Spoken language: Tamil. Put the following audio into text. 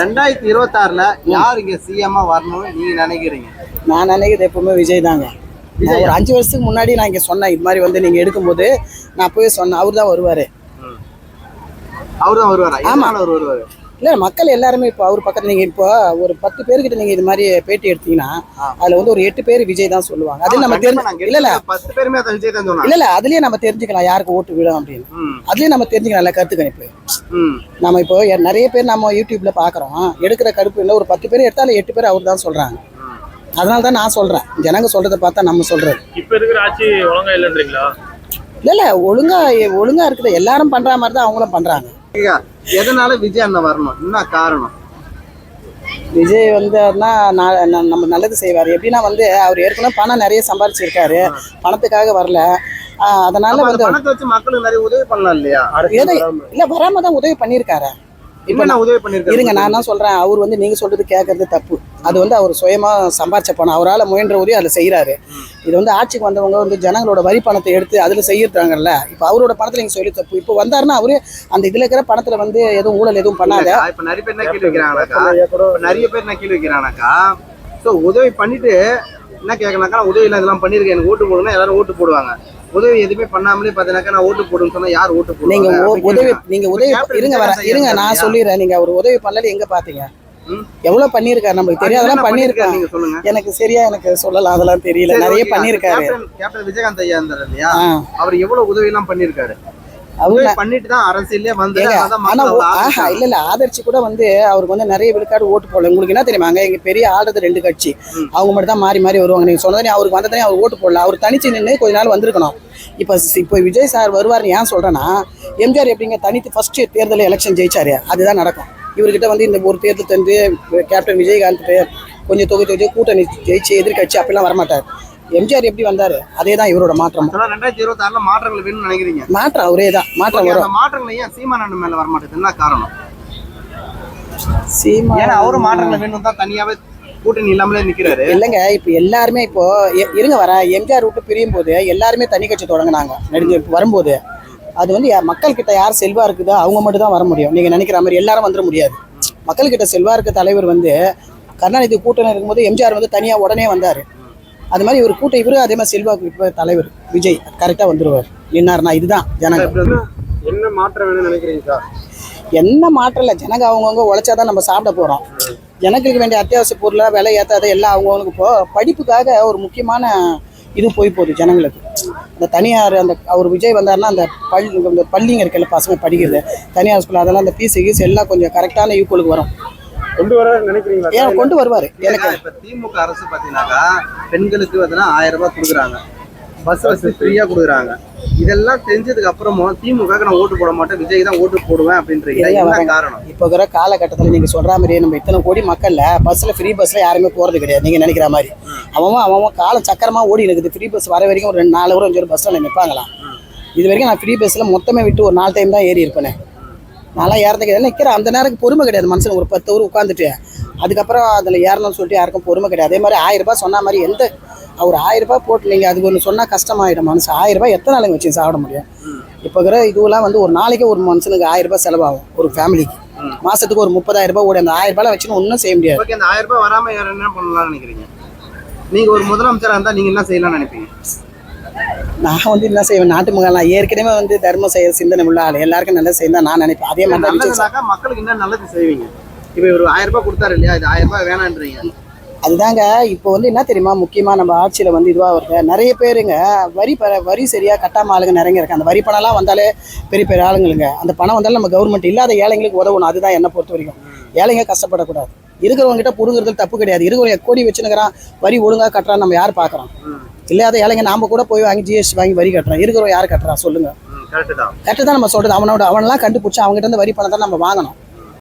ரெண்டாயிரத்தி இருபத்தாறுல யார் இங்க சிஎம்மா வரணும்னு நீங்க நினைக்கிறீங்க? நான் நினைக்கிறது எப்பவுமே விஜய் தாங்க. ஒரு அஞ்சு வருஷத்துக்கு முன்னாடி நான் இங்கே சொன்னேன் இது மாதிரி வந்து நீங்கள் எடுக்கும்போது நான் போய் சொன்னேன் அவர் தான் வருவார். அவர் தான் வருவாரா? எதனால அவர் வருவாரு? இல்லை மக்கள் எல்லாருமே இப்போ அவர் பக்கத்தில் நீங்கள் இப்போ ஒரு பத்து பேர்கிட்ட நீங்கள் இது மாதிரி பேட்டி எடுத்தீங்கன்னா. அதில் வந்து ஒரு எட்டு பேர் விஜய் தான் சொல்லுவாங்க. அது நம்ம கண்டிப்பா நாங்க தெரிஞ்சு இல்லை இல்லை பத்து பேருமே அதை விஜய் தான் சொன்னாங்க. இல்லை இல்லை அதுலேயே நம்ம தெரிஞ்சுக்கலாம் யாருக்கு ஓட்டு விடும் அப்படின்னு. அதுலேயே நம்ம தெரிஞ்சுக்கலாம் கருத்து கணிப்பு. ம். நம்ம இப்போ நிறைய பேர் நம்ம யூடியூப்ல பார்க்குறோம் எடுக்கிற கருப்பு இல்லை ஒரு பத்து பேர் எடுத்தாலும் எட்டு பேர் அவர் தான் சொல்கிறாங்க அதனால தான் நான் சொல்கிறேன் ஜனங்க சொல்கிறத பார்த்தா நம்ம சொல்கிறது இப்ப இருக்கிற ஆட்சி ஒழுங்கா இல்லைன்றீங்களா? இல்லை இல்லை ஒழுங்கா ஒழுங்கா இருக்குது. எல்லாரும் பண்ணுற மாதிரி தான் அவங்களும் பண்ணுறாங்க எதனால விஜய் அண்ணன் வரணும்? என்ன காரணம்? விஜய் வந்தாருன்னா நான் ந- நம்ம நல்லது செய்வார். எப்படின்னா வந்து அவர் ஏற்கனவே பணம் நிறைய சம்பாரிச்சிருக்காரு. பணத்துக்காக வரல. ஆஹ் அதனால வந்து பணத்தை வச்சு மக்களுக்கு நிறைய உதவி பண்ணலாம் இல்லையா? இல்லை வராம தான் உதவி பண்ணியிருக்காரு. இப்போ என்ன உதவி பண்ணிருக்காரு இருங்க நான் என்ன சொல்கிறேன் அவர் வந்து நீங்கள் சொல்கிறது கேட்கறது தப்பு. அது வந்து அவர் சுயமாக சம்பாரிச்ச பணம். அவரால் முயன்ற உதவி அதில் செய்கிறாரு இது வந்து ஆட்சிக்கு வந்தவங்க வந்து ஜனங்களோட வரி பணத்தை எடுத்து அதில் செய்யறாங்கல்ல. இப்போ அவரோட பணத்தில் நீங்கள் சொல்லி தப்பு. இப்போ வந்தாருன்னா அவரு அந்த இதில் இருக்கிற பணத்தில் வந்து எதுவும் ஊழல் எதுவும் பண்ணாத. இப்ப நிறைய பேர் என்ன கேள்வி வைக்கிறாங்கனாக்கா நிறைய பேர் என்ன கேள்வி வைக்கிறாங்கனாக்கா சோ உதவி பண்ணிட்டு என்ன கேட்கறாக்கா உதவி இல்ல இதெல்லாம் பண்ணிருக்கேன். எனக்கு ஓட்டு போடுங்கன்னா எல்லாரும் ஓட்டு போடுவாங்க. உதவி எதுவுமே பண்ணாமலே பாத்தீங்கன்னாக்கா நான் ஓட்டு போடுன்னு சொன்னா யார் ஓட்டு நீங்க ஒ- அப்படி உதவி கேக்குறாங்க. நீங்க உதவி இருங்க வர இருங்க நான் சொல்லிடுறேன். நீங்க அவர் உதவி பண்ணல எங்க பாத்தீங்க? எவ்வளவு பண்ணிருக்காரு தெரியும் பண்ணிருக்காரு நீங்க சொல்லுங்க. எனக்கு சரியா எனக்கு சொல்லலாம் அதெல்லாம் தெரியல. நிறைய ஓகே. பண்ணிருக்காரு கேப்டன் விஜயகாந்த் ஐயா இருந்தார் இல்லையா. அவர் எவ்வளவு உதவி எல்லாம் பண்ணிருக்காரு அவங்க உதவி பண்ணிட்டு தான் வந்து ஆனா. இல்ல இல்ல ஆதரிச்சு கூட வந்து அவருக்கு வந்து நிறைய விழுக்காடு ஓட்டு போடல. உங்களுக்கு என்ன தெரியுமாங்க எங்க பெரிய ஆடுறது ரெண்டு கட்சி. அவங்க மட்டும் தான் மாறி மாறி வருவாங்க. நீங்க சொன்னதே அவருக்கு வந்ததே அவர் ஓட்டு போடல. அவர் தனிச்சு நின்று கொஞ்ச நாள் வந்திருக்கணும். இப்ப இப்போ விஜய் சார் வருவார்னு ஏன் சொல்றேன்னா எம்ஜிஆர் எப்படிங்க தனித்து ஃபர்ஸ்ட் தேர்தல் எலெக்ஷன் ஜெயிச்சாரு? அதுதான் நடக்கும். இவர்கிட்ட வந்து இந்த ஒரு தேர்தல் தந்து கேப்டன் விஜயகாந்த் கொஞ்சம் தொகுதி தொகுதி கூட்டணி ஜெயிச்சு எதிர்கட்சி அப்படிலாம் வரமாட்டார். எம்ஜிஆர் எப்படி வந்தாரு? அதே தான் இவரோட மாற்றம். ரெண்டாயிரத்தி இருபத்தி ஆறுல மாற்றங்கள் வேணும்னு நினைக்கிறீங்க? மாற்றம் அவரே தான். மாற்றம் வரும் மாற்றங்கள் ஏன் சீமான் அண்ணன் மேல வர மாட்டேங்குது என்ன காரணம்? சீமா ஏன்னா அவரும் மாற்றங்கள் வேணும் தான் தனியாவே கூட்டணி இல்லாமலே நிக்கிறாரு. இல்லைங்க இப்போ எல்லாருமே இப்போ இருங்க வர. எம்ஜிஆர் விட்டு பிரியும் போது எல்லாருமே தனி கட்சி தொடங்கினாங்க. நெடுஞ்ச வரும்போது. அது வந்து யா- மக்கள் கிட்ட யார் செல்வா இருக்குதோ அவங்க மட்டும் தான் வர முடியும். நீங்க நினைக்கிற மாதிரி எல்லாரும் வந்துட முடியாது. மக்கள் கிட்ட செல்வா இருக்க தலைவர் வந்து கருணாநிதி கூட்டணி இருக்கும்போது எம்ஜிஆர் வந்து தனியா உடனே வந்தாரு. அது மாதிரி இவர் கூட்டம் இவரு அதே மாதிரி செல்வா இப்ப தலைவர் விஜய் கரெக்டா வந்துருவார். நின்னார்னா இதுதான் ஜனங்க. என்ன மாற்றம் வேணும்னு நினைக்கிறீங்க சார்? என்ன மாற்றம் இல்லை. ஜனங்க அவங்கவுங்க உழைச்சாதான் நம்ம சாப்பிட போகிறோம் ஜனங்களுக்கு வேண்டிய அத்தியாவசிய பொருளாக விலை ஏற்றாத எல்லாம் அவங்கவுங்களுக்கு இப்போ படிப்புக்காக ஒரு முக்கியமான இது போய் போகுது ஜனங்களுக்கு. அந்த தனியார் அந்த அவர் விஜய் வந்தாருன்னா அந்த பள்ளி இந்த பள்ளிங்க இருக்குல்ல பசங்க படிக்கிறது. தனியார் ஸ்கூல் அதெல்லாம் அந்த ஃபீஸ் கீஸ் எல்லாம் கொஞ்சம் கரெக்டான ஈக்குவலுக்கு வரும். கொண்டு வர நினைக்கிறீங்களா? ஏன் கொண்டு வருவார்? எனக்கு இப்ப திமுக அரசு பாத்தீங்கன்னாக்கா பெண்களுக்கு வந்து ஆயிரம் ரூபாய் கொடுக்குறாங்க. பஸ் வசதி ஃப்ரீயா கொடுக்குறாங்க. இதெல்லாம் தெரிஞ்சதுக்கு அப்புறமும் திமுக நான் ஓட்டு போட மாட்டேன் விஜய் தான் ஓட்டு போடுவேன் அப்படின்றீங்க என்ன வரேங்க. காரணம். இப்போ இருக்கிற காலகட்டத்தில் நீங்கள் சொல்கிற மாதிரியே நம்ம இத்தனை கோடி மக்கள்ல பஸ்ஸில் ஃப்ரீ பஸ்ஸில் யாருமே போகிறது கிடையாது நீங்கள் நினைக்கிற மாதிரி. அவன் அவன் காலம் சக்கரமாக ஓடி இருக்குது ஃப்ரீ பஸ் வர வரைக்கும் ஒரு ரெண்டு நாலு ஒரு அஞ்சு பஸ்ஸில் நிற்பாங்களாம் இது வரைக்கும் நான் ஃப்ரீ பஸ்ஸில் மொத்தமே விட்டு ஒரு நாலு டைம் தான் ஏறி இருப்பேனே. நான்லாம் ஏறதுக்கு கிடையாது நிற்கிறேன் அந்த நேரத்துக்கு பொறுமை கிடையாது. மனுஷன் ஒரு பத்து ஊர் உட்காந்துட்டு அதுக்கப்புறம் அதில் ஏறணும்னு சொல்லிட்டு யாருக்கும் பொறுமை கிடையாது. அதே மாதிரி ஆயிரம் ரூபாய் சொன்ன மாதிரி எந்த அவர் ஆயிரம் ரூபாய் போட்டு நீங்கள் அதுக்கு ஒன்று சொன்னால் கஷ்டமாயிடும் மனுஷன் ஆயிரம் ரூபாய் எத்தனை நாளைக்கு வச்சு சாப்பிட முடியும்? இப்போ இருக்கிற இதுவெல்லாம் வந்து ஒரு நாளைக்கு ஒரு மனுஷனுக்கு ஆயிரம் ரூபாய் செலவாகும். ஒரு ஃபேமிலிக்கு ம். மாசத்துக்கு ஒரு முப்பதாயிரம் ரூபாய் ஓடி அந்த ஆயிரம் ரூபாய் வச்சுன்னு ஒன்றும் செய்ய முடியாது. ஓகே அந்த ஆயிரம் ரூபாய் வராம வேற என்ன பண்ணலாம்னு நினைக்கிறீங்க? நீங்க ஒரு முதலமைச்சரா இருந்தா நீங்க என்ன செய்யலாம்னு நினைப்பீங்க? நான் வந்து என்ன செய்வேன்? நாட்டு நான் ஏற்கனவே வந்து தர்மம் செய்ய சிந்தனை உள்ள ஆள். எல்லாருக்கும் நல்லது செய்ய நான் நினைப்பேன். அதே மாதிரி மக்களுக்கு என்ன நல்லது செய்வீங்க. இப்ப இவர் ஆயிரம் ரூபாய் கொடுத்தாரு இல்லையா? இது ஆயிரம் ரூபாய் வேணான்றீங்க. அதுதாங்க இப்போ வந்து என்ன தெரியுமா முக்கியமா நம்ம ஆட்சியில் வந்து இதுவாக வருது. நிறைய பேருங்க வரி ப வரி சரியா கட்டாம ஆளுங்க நிறைய இருக்கு அந்த வரி பணம்லாம் வந்தாலே பெரிய பெரிய ஆளுங்களுங்க. அந்த பணம் வந்தாலும் நம்ம கவர்மெண்ட் இல்லாத ஏழைங்களுக்கு உதவணும். அதுதான் என்னை பொறுத்த வரைக்கும். ஏழைங்க கஷ்டப்படக்கூடாது. இருக்கிறவங்க கிட்ட புடுங்குறது தப்பு கிடையாது. இருக்கிறவங்க கோடி வச்சுனுக்கிறான் வரி ஒழுங்கா கட்டுறான்னு நம்ம யார் பார்க்குறோம் இல்லாத ஏழைங்க நாம கூட போய் வாங்கி ஜிஎஸ்டி வாங்கி வரி கட்டுறோம் இருக்கிறவங்க யார் கட்டுறா? சொல்லுங்க. கரெக்ட் தான் நம்ம சொல்றது. அவனோட அவனெல்லாம் கண்டுபிடிச்சி அவங்ககிட்ட இருந்து வரி பணம் தான் நம்ம வாங்கணும்.